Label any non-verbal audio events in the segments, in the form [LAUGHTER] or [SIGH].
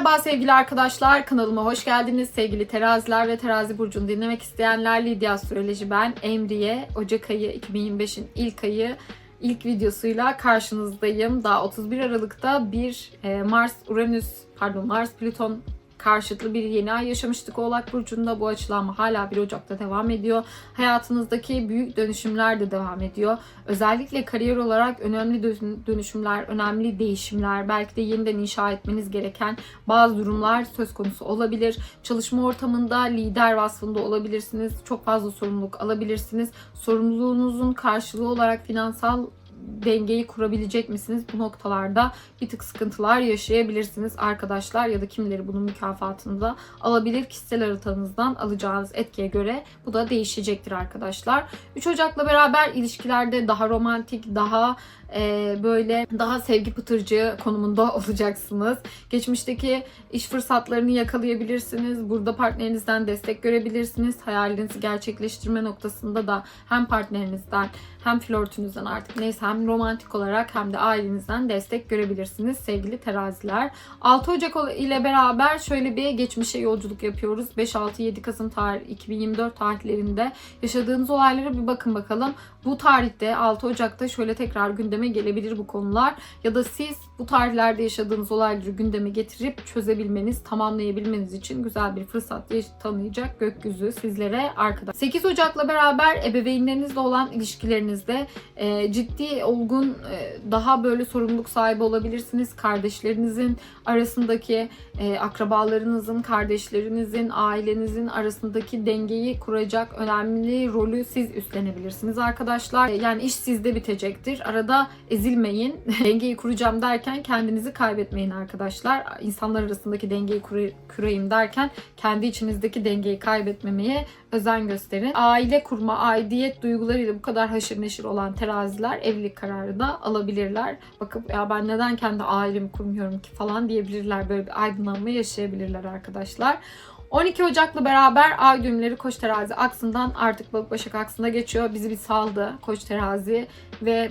Merhaba sevgili arkadaşlar, kanalıma hoş geldiniz. Sevgili teraziler ve terazi burcunu dinlemek isteyenler Lidya Astroloji ben, Emriye. Ocak ayı 2025'in ilk ayı ilk videosuyla karşınızdayım. Daha 31 Aralık'ta bir e, Mars Uranüs pardon Mars Plüton karşıtlı bir yeni ay yaşamıştık Oğlak Burcu'nda. Bu açılanma hala 1 Ocak'ta devam ediyor. Hayatınızdaki büyük dönüşümler de devam ediyor. Özellikle kariyer olarak önemli dön- dönüşümler, önemli değişimler, belki de yeniden inşa etmeniz gereken bazı durumlar söz konusu olabilir. Çalışma ortamında lider vasfında olabilirsiniz. Çok fazla sorumluluk alabilirsiniz. Sorumluluğunuzun karşılığı olarak finansal dengeyi kurabilecek misiniz? Bu noktalarda bir tık sıkıntılar yaşayabilirsiniz arkadaşlar ya da kimileri bunun mükafatını da alabilir kişisel haritanızdan alacağınız etkiye göre bu da değişecektir arkadaşlar. 3 Ocak'la beraber ilişkilerde daha romantik, daha e, böyle daha sevgi pıtırcı konumunda [LAUGHS] olacaksınız. Geçmişteki iş fırsatlarını yakalayabilirsiniz. Burada partnerinizden destek görebilirsiniz. Hayallerinizi gerçekleştirme noktasında da hem partnerinizden hem flörtünüzden artık neyse hem romantik olarak hem de ailenizden destek görebilirsiniz sevgili teraziler. 6 Ocak ile beraber şöyle bir geçmişe yolculuk yapıyoruz. 5-6-7 Kasım tarih 2024 tarihlerinde yaşadığınız olaylara bir bakın bakalım. Bu tarihte 6 Ocak'ta şöyle tekrar gündeme gelebilir bu konular ya da siz bu tarihlerde yaşadığınız olayları gündeme getirip çözebilmeniz, tamamlayabilmeniz için güzel bir fırsat tanıyacak gökyüzü sizlere arkadaş. 8 Ocak'la beraber ebeveynlerinizle olan ilişkilerinizde e, ciddi, olgun, e, daha böyle sorumluluk sahibi olabilirsiniz. Kardeşlerinizin arasındaki, e, akrabalarınızın, kardeşlerinizin, ailenizin arasındaki dengeyi kuracak önemli rolü siz üstlenebilirsiniz arkadaşlar. E, Yani iş sizde bitecektir. Arada ezilmeyin. [LAUGHS] dengeyi kuracağım derken kendinizi kaybetmeyin arkadaşlar. İnsanlar arasındaki dengeyi kur- kurayım derken kendi içinizdeki dengeyi kaybetmemeye özen gösterin. Aile kurma, aidiyet duygularıyla bu kadar haşır neşir olan teraziler evlilik kararı da alabilirler. Bakıp ya ben neden kendi ailemi kurmuyorum ki falan diyebilirler. Böyle bir aydınlanma yaşayabilirler arkadaşlar. 12 Ocak'la beraber ay düğümleri Koç terazi aksından artık balık başak aksına geçiyor. Bizi bir saldı Koç terazi ve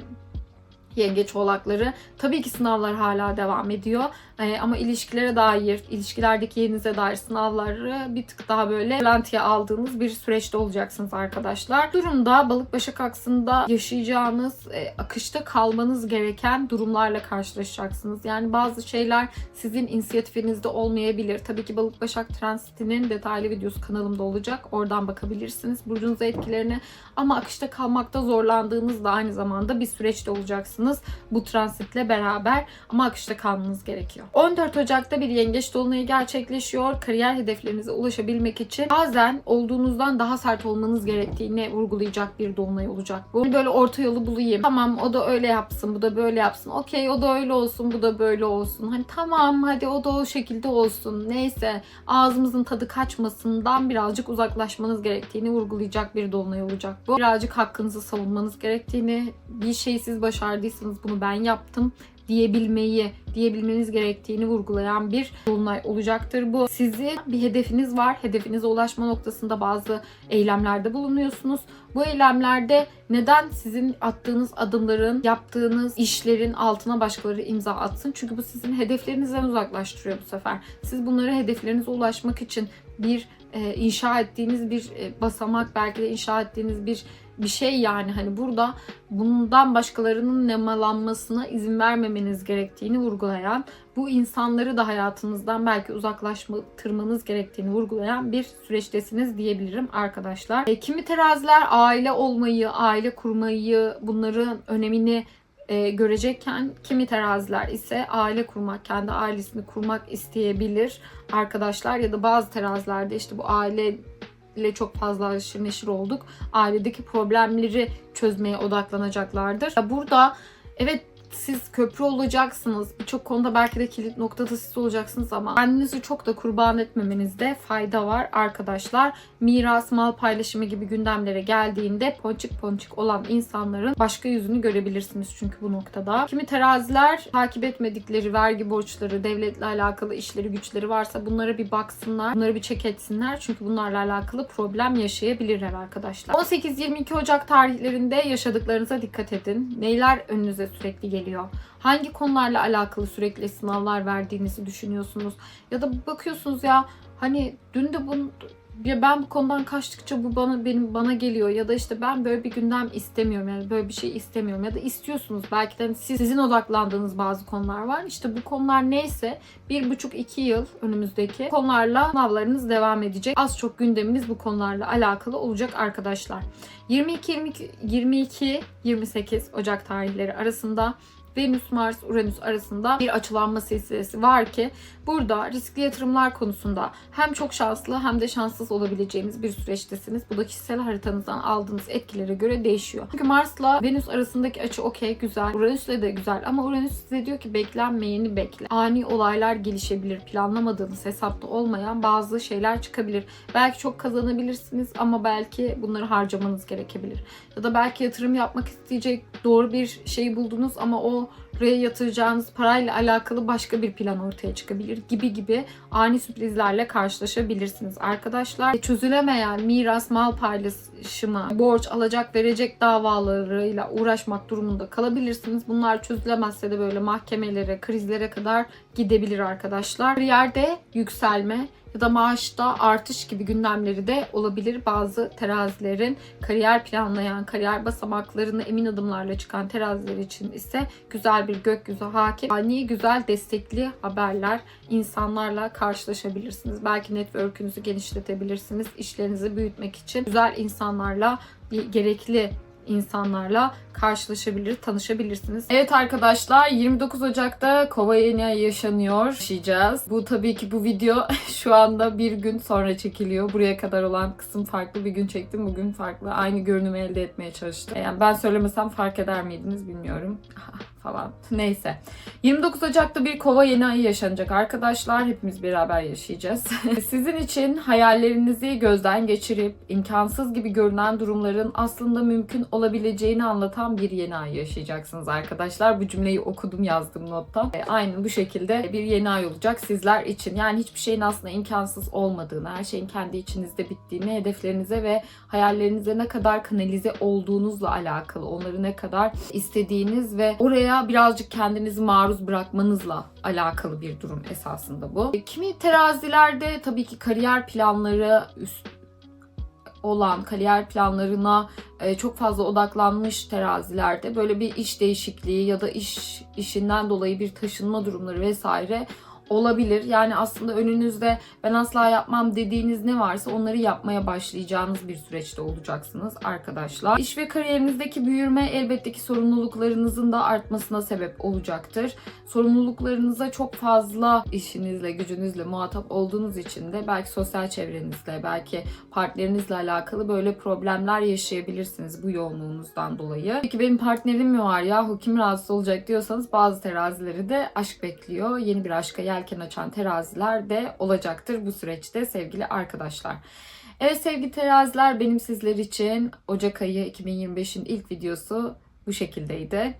yengeç oğlakları. Tabii ki sınavlar hala devam ediyor. Ee, ama ilişkilere dair, ilişkilerdeki yerinize dair sınavları bir tık daha böyle garantiye aldığınız bir süreçte olacaksınız arkadaşlar. Durumda balık başak aksında yaşayacağınız, e, akışta kalmanız gereken durumlarla karşılaşacaksınız. Yani bazı şeyler sizin inisiyatifinizde olmayabilir. Tabii ki balık başak transitinin detaylı videosu kanalımda olacak. Oradan bakabilirsiniz burcunuza etkilerini. Ama akışta kalmakta zorlandığınızda aynı zamanda bir süreçte olacaksınız bu transitle beraber. Ama akışta kalmanız gerekiyor. 14 Ocak'ta bir yengeç dolunayı gerçekleşiyor. Kariyer hedeflerinize ulaşabilmek için bazen olduğunuzdan daha sert olmanız gerektiğini vurgulayacak bir dolunay olacak bu. Hani Böyle orta yolu bulayım. Tamam o da öyle yapsın, bu da böyle yapsın. Okey o da öyle olsun, bu da böyle olsun. Hani tamam hadi o da o şekilde olsun. Neyse ağzımızın tadı kaçmasından birazcık uzaklaşmanız gerektiğini vurgulayacak bir dolunay olacak bu. Birazcık hakkınızı savunmanız gerektiğini, bir şeyi siz başardıysanız bunu ben yaptım diyebilmeyi, diyebilmeniz gerektiğini vurgulayan bir dolunay olacaktır bu. Sizi bir hedefiniz var. Hedefinize ulaşma noktasında bazı eylemlerde bulunuyorsunuz. Bu eylemlerde neden sizin attığınız adımların, yaptığınız işlerin altına başkaları imza atsın? Çünkü bu sizin hedeflerinizden uzaklaştırıyor bu sefer. Siz bunları hedeflerinize ulaşmak için bir e, inşa ettiğiniz bir e, basamak, belki de inşa ettiğiniz bir bir şey yani hani burada bundan başkalarının nemalanmasına izin vermemeniz gerektiğini vurgulayan, bu insanları da hayatınızdan belki uzaklaştırmanız gerektiğini vurgulayan bir süreçtesiniz diyebilirim arkadaşlar. E, kimi teraziler aile olmayı, aile kurmayı, bunların önemini e, görecekken kimi teraziler ise aile kurmak, kendi ailesini kurmak isteyebilir arkadaşlar ya da bazı terazilerde işte bu aile ile çok fazla aşırı neşir olduk. Ailedeki problemleri çözmeye odaklanacaklardır. Burada evet siz köprü olacaksınız. Birçok konuda belki de kilit noktada siz olacaksınız ama kendinizi çok da kurban etmemenizde fayda var arkadaşlar. Miras, mal paylaşımı gibi gündemlere geldiğinde ponçik ponçik olan insanların başka yüzünü görebilirsiniz çünkü bu noktada. Kimi teraziler takip etmedikleri vergi borçları, devletle alakalı işleri, güçleri varsa bunlara bir baksınlar. Bunları bir çek etsinler. Çünkü bunlarla alakalı problem yaşayabilirler arkadaşlar. 18-22 Ocak tarihlerinde yaşadıklarınıza dikkat edin. Neyler önünüze sürekli geliyor geliyor? Hangi konularla alakalı sürekli sınavlar verdiğinizi düşünüyorsunuz? Ya da bakıyorsunuz ya hani dün de bunu ya ben bu konudan kaçtıkça bu bana benim bana geliyor ya da işte ben böyle bir gündem istemiyorum yani böyle bir şey istemiyorum ya da istiyorsunuz. Belki de hani siz, sizin odaklandığınız bazı konular var. İşte bu konular neyse bir buçuk iki yıl önümüzdeki konularla sınavlarınız devam edecek. Az çok gündeminiz bu konularla alakalı olacak arkadaşlar. 22 22 22 28 Ocak tarihleri arasında Venüs, Mars, Uranüs arasında bir açılanma silsilesi var ki burada riskli yatırımlar konusunda hem çok şanslı hem de şanssız olabileceğiniz bir süreçtesiniz. Bu da kişisel haritanızdan aldığınız etkilere göre değişiyor. Çünkü Mars'la Venüs arasındaki açı okey güzel. Uranüs'le de güzel ama Uranüs size diyor ki beklenmeyeni bekle. Ani olaylar gelişebilir. Planlamadığınız hesapta olmayan bazı şeyler çıkabilir. Belki çok kazanabilirsiniz ama belki bunları harcamanız gerekebilir. Ya da belki yatırım yapmak isteyecek doğru bir şeyi buldunuz ama o oraya yatıracağınız parayla alakalı başka bir plan ortaya çıkabilir gibi gibi ani sürprizlerle karşılaşabilirsiniz arkadaşlar. Çözülemeyen miras, mal paylaşımı, borç, alacak verecek davalarıyla uğraşmak durumunda kalabilirsiniz. Bunlar çözülemezse de böyle mahkemelere, krizlere kadar gidebilir arkadaşlar. Yerde yükselme ya da maaşta artış gibi gündemleri de olabilir. Bazı terazilerin kariyer planlayan, kariyer basamaklarını emin adımlarla çıkan teraziler için ise güzel bir gökyüzü hakim. Ani güzel destekli haberler insanlarla karşılaşabilirsiniz. Belki network'ünüzü genişletebilirsiniz. İşlerinizi büyütmek için güzel insanlarla gerekli insanlarla karşılaşabilir, tanışabilirsiniz. Evet arkadaşlar 29 Ocak'ta Kova yeni ay yaşanıyor. Yaşayacağız. Bu tabii ki bu video [LAUGHS] şu anda bir gün sonra çekiliyor. Buraya kadar olan kısım farklı. Bir gün çektim, bugün farklı. Aynı görünümü elde etmeye çalıştım. Yani ben söylemesem fark eder miydiniz bilmiyorum. [LAUGHS] falan. Neyse. 29 Ocak'ta bir kova yeni ayı yaşanacak arkadaşlar. Hepimiz beraber yaşayacağız. [LAUGHS] Sizin için hayallerinizi gözden geçirip imkansız gibi görünen durumların aslında mümkün olabileceğini anlatan bir yeni ay yaşayacaksınız arkadaşlar. Bu cümleyi okudum yazdım notta. E, aynı bu şekilde bir yeni ay olacak sizler için. Yani hiçbir şeyin aslında imkansız olmadığını, her şeyin kendi içinizde bittiğini, hedeflerinize ve hayallerinize ne kadar kanalize olduğunuzla alakalı, onları ne kadar istediğiniz ve oraya birazcık kendinizi maruz bırakmanızla alakalı bir durum esasında bu. E, Kimi terazilerde tabii ki kariyer planları üst olan kariyer planlarına e, çok fazla odaklanmış terazilerde böyle bir iş değişikliği ya da iş işinden dolayı bir taşınma durumları vesaire olabilir. Yani aslında önünüzde ben asla yapmam dediğiniz ne varsa onları yapmaya başlayacağınız bir süreçte olacaksınız arkadaşlar. İş ve kariyerinizdeki büyüme elbette ki sorumluluklarınızın da artmasına sebep olacaktır. Sorumluluklarınıza çok fazla işinizle, gücünüzle muhatap olduğunuz için de belki sosyal çevrenizle, belki partnerinizle alakalı böyle problemler yaşayabilirsiniz bu yoğunluğunuzdan dolayı. Peki benim partnerim mi var yahu kim rahatsız olacak diyorsanız bazı terazileri de aşk bekliyor. Yeni bir aşka yelken açan teraziler de olacaktır bu süreçte sevgili arkadaşlar. Evet sevgili teraziler benim sizler için Ocak ayı 2025'in ilk videosu bu şekildeydi.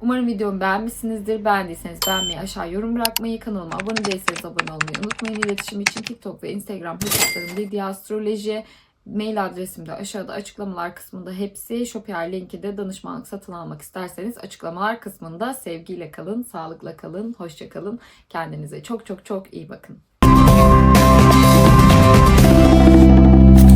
Umarım videomu beğenmişsinizdir. Beğendiyseniz beğenmeyi, aşağı yorum bırakmayı, kanalıma abone değilseniz abone olmayı unutmayın. İletişim için TikTok ve Instagram hesaplarım Lidya Astroloji. Mail adresim de aşağıda açıklamalar kısmında hepsi. Shopier linki de danışmanlık satın almak isterseniz açıklamalar kısmında sevgiyle kalın, sağlıkla kalın, hoşça kalın. Kendinize çok çok çok iyi bakın.